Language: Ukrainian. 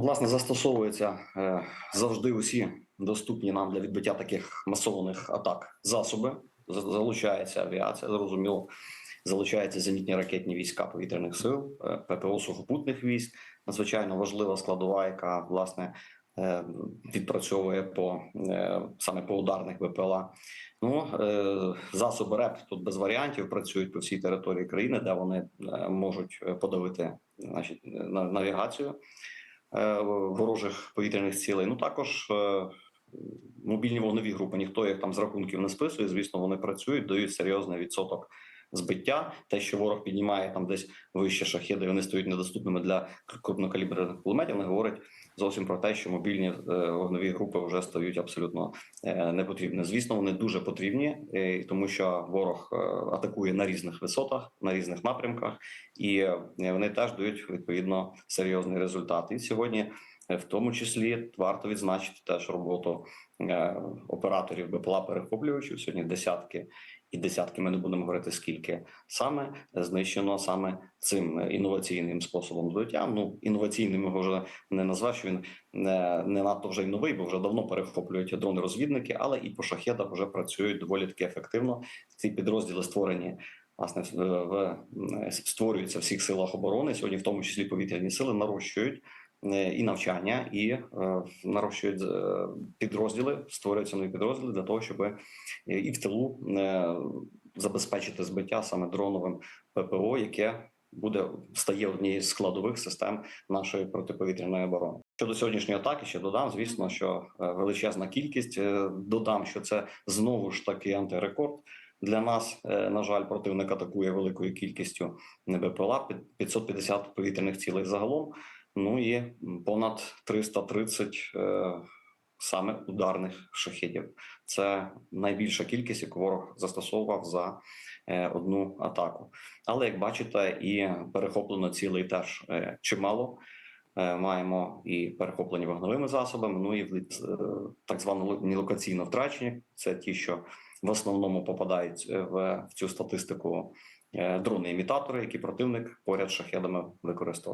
власне, застосовуються е, завжди усі доступні нам для відбиття таких масованих атак засоби. Залучається авіація, зрозуміло. Залучаються зенітні ракетні війська повітряних сил, е, ППО сухопутних військ. Надзвичайно важлива складова, яка власне е, відпрацьовує по саме по ударних БПЛА. Ну засоби РЕП тут без варіантів працюють по всій території країни, де вони можуть подавити значить, на- навігацію ворожих повітряних цілей. Ну також е, мобільні вогневі групи. Ніхто їх там з рахунків не списує. Звісно, вони працюють, дають серйозний відсоток збиття. Те, що ворог піднімає там десь вище шахіди, вони стають недоступними для крупнокаліберних кулеметів, не говорить зовсім про те, що мобільні е, вогневі групи вже стають абсолютно е, непотрібні. Звісно, вони дуже потрібні, е, тому що ворог атакує на різних висотах, на різних напрямках, і вони теж дають відповідно серйозний результат. І сьогодні. Е, В тому числі варто відзначити теж роботу е, операторів БПЛА перехоплювачів. Сьогодні десятки і десятки. Ми не будемо говорити скільки саме знищено саме цим е, інноваційним способом злиття. Ну інноваційним його вже не назвав, що він не, не надто вже й новий, бо вже давно перехоплюють дрони розвідники, але і по шахедах вже працюють доволі таки ефективно. Ці підрозділи створені. Власне, в, створюються в всіх силах оборони. Сьогодні, в тому числі повітряні сили, нарощують і навчання, і е, нарощують е, підрозділи, створюються нові підрозділи для того, щоб і в тилу е, забезпечити збиття саме дроновим ППО, яке буде стає однією з складових систем нашої протиповітряної оборони. Щодо сьогоднішньої атаки, ще додам, звісно, що е, величезна кількість. Е, Додам, що це знову ж таки антирекорд. Для нас, е, на жаль, противник атакує великою кількістю БПЛА, під- 550 повітряних цілей загалом. Ну і понад 330 е, саме ударних шахедів. Це найбільша кількість, яку ворог застосовував за е, одну атаку. Але як бачите, і перехоплено цілей теж е, чимало. Маємо і перехоплені вогневими засобами, ну і е, так звані локаційно втрачені. Це ті, що в основному попадають в, в цю статистику дрони-імітатори, які противник поряд з шахедами використовує.